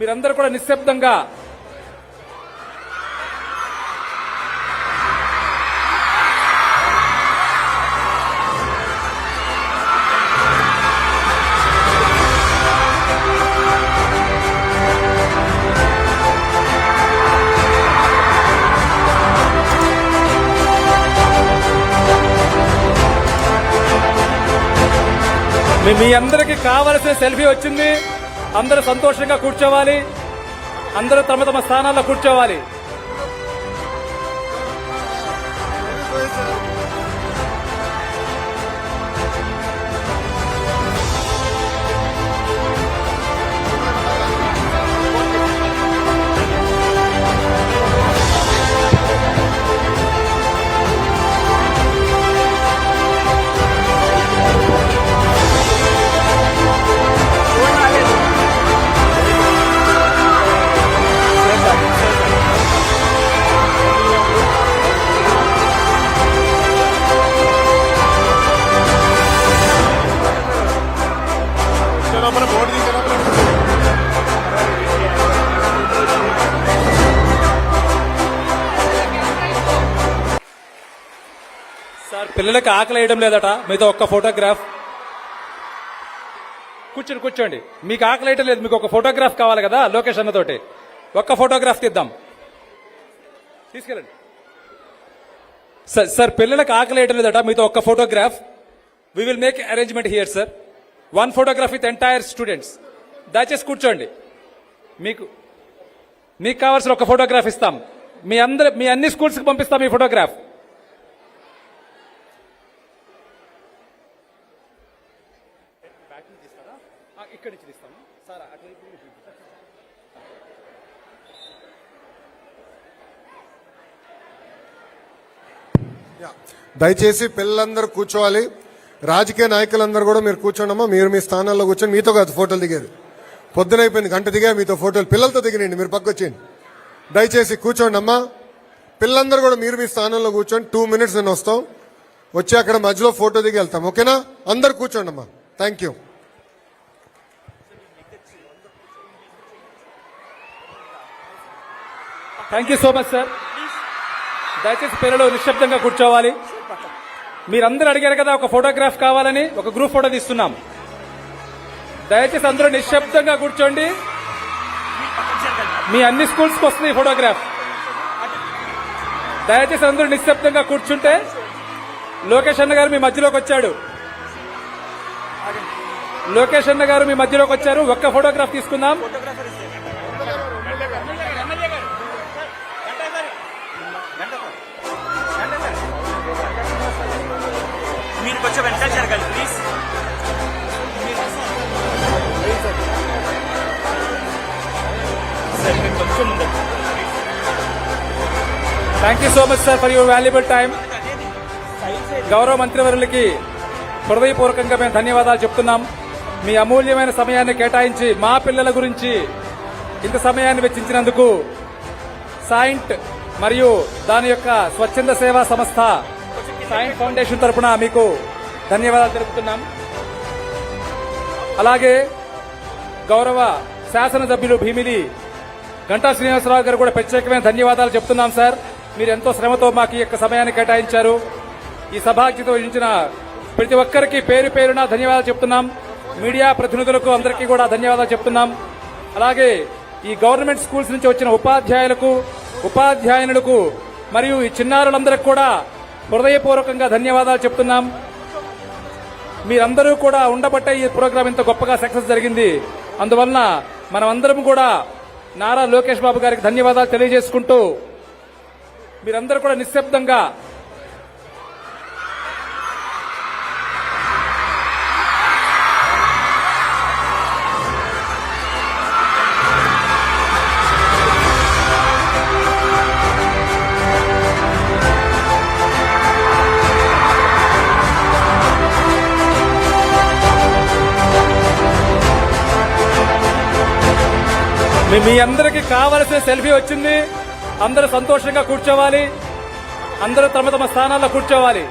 మీరందరూ కూడా నిశ్శబ్దంగా మీ అందరికి కావలసిన సెల్ఫీ వచ్చింది. అందరూ సంతోషంగా కూర్చోవాలి. అందరూ తమ తమ స్థానాల్లో కూర్చోవాలి. సార్ పిల్లలకి ఆకలి వేయడం లేదట. మీతో ఒక్క ఫోటోగ్రాఫ్. కూర్చోండి కూర్చోండి. మీకు ఆకలి వేయడం లేదు మీకు ఒక ఫోటోగ్రాఫ్ కావాలి కదా లోకేష్ అన్నతోటి. ఒక్క ఫోటోగ్రాఫ్ తీద్దాం. తీసుకెళ్ళండి. సార్ సార్ పిల్లలకు ఆకలి వేయడం లేదట మీతో ఒక్క photograph. We will make arrangement here sir one photograph with entire students దయచేసి కూర్చోండి. మీకు మీకు కావాల్సిన ఒక ఫోటోగ్రాఫ్ ఇస్తాం. మీ అందరి మీ అన్ని స్కూల్స్కి పంపిస్తాం ఈ ఫోటోగ్రాఫ్. ఇక్కడి నుంచి తీస్తాము సార్ అటువైపు దయచేసి పిల్లలందరూ కూర్చోవాలి. రాజకీయ నాయకులందరూ కూడా మీరు కూర్చోండమ్మా. మీరు మీ స్థానాల్లో కూర్చొని మీతో కాదు ఫోటోలు దిగేది. పొద్దునైపోయింది గంట దిగా మీతో ఫోటోలు. పిల్లలతో దిగినండి మీరు పక్క వచ్చేయండి. దయచేసి కూర్చోండి అమ్మా పిల్లలందరూ కూడా మీరు మీ స్థానంలో కూర్చొని టూ మినిట్స్ నేను వస్తాం. వచ్చి అక్కడ మధ్యలో ఫోటో దిగి వెళ్తాం. ఓకేనా? అందరు కూర్చోండి అమ్మా thank you thank you so much sir దయచేసి పిల్లలు నిశ్శబ్దంగా కూర్చోవాలి. మీరందరూ అడిగారు కదా ఒక ఫోటోగ్రాఫ్ కావాలని ఒక గ్రూప్ ఫోటో తీస్తున్నాం. దయచేసి అందరూ నిశ్శబ్దంగా కూర్చోండి. మీ అన్ని స్కూల్స్కి వస్తుంది ఫోటోగ్రాఫ్ దయచేసి అందరూ నిశ్శబ్దంగా కూర్చుంటే లోకేష్ అన్న గారు మీ మధ్యలోకి వచ్చాడు. లోకేష్ అన్న గారు మీ మధ్యలోకి వచ్చారు. ఒక్క ఫోటోగ్రాఫ్ తీసుకుందాం. మీరు కొంచెం వెనకాల జరగాలి please thank you so much sir for your valuable time గౌరవ మంత్రివర్యులకి హృదయపూర్వకంగా మేము ధన్యవాదాలు చెప్తున్నాం. మీ అమూల్యమైన సమయాన్ని కేటాయించి మా పిల్లల గురించి ఇంత సమయాన్ని వెచ్చించినందుకు సాయింట్ మరియు దాని యొక్క స్వచ్ఛంద సేవా సంస్థ సాయింట్ ఫౌండేషన్ తరఫున మీకు ధన్యవాదాలు తెలుపుతున్నాం. అలాగే గౌరవ శాసనసభ్యులు భీమిలి గంటా శ్రీనివాసరావు గారు కూడా ప్రత్యేకమైన ధన్యవాదాలు చెప్తున్నాం సార్. మీరు ఎంతో శ్రమతో మాకు ఈ యొక్క సమయాన్ని కేటాయించారు. ఈ సభాధ్యత వహించిన ప్రతి ఒక్కరికి పేరు పేరున ధన్యవాదాలు చెప్తున్నాం. మీడియా ప్రతినిధులకు అందరికీ కూడా ధన్యవాదాలు చెప్తున్నాం. అలాగే ఈ గవర్నమెంట్ స్కూల్స్ నుంచి వచ్చిన ఉపాధ్యాయులకు ఉపాధ్యాయునులకు మరియు ఈ చిన్నారులందరికీ కూడా హృదయపూర్వకంగా ధన్యవాదాలు చెప్తున్నాం. మీరందరూ కూడా ఉండబట్టే ఈ ప్రోగ్రాం ఇంత గొప్పగా సక్సెస్ జరిగింది. అందువలన మనమందరం కూడా నారా లోకేష్ బాబు గారికి ధన్యవాదాలు తెలియజేసుకుంటూ మీరందరూ కూడా నిశ్శబ్దంగా మీ అందరికి కావలసిన సెల్ఫీ వచ్చింది. అందరూ సంతోషంగా కూర్చోవాలి. అందరూ తమ తమ స్థానాల్లో కూర్చోవాలి.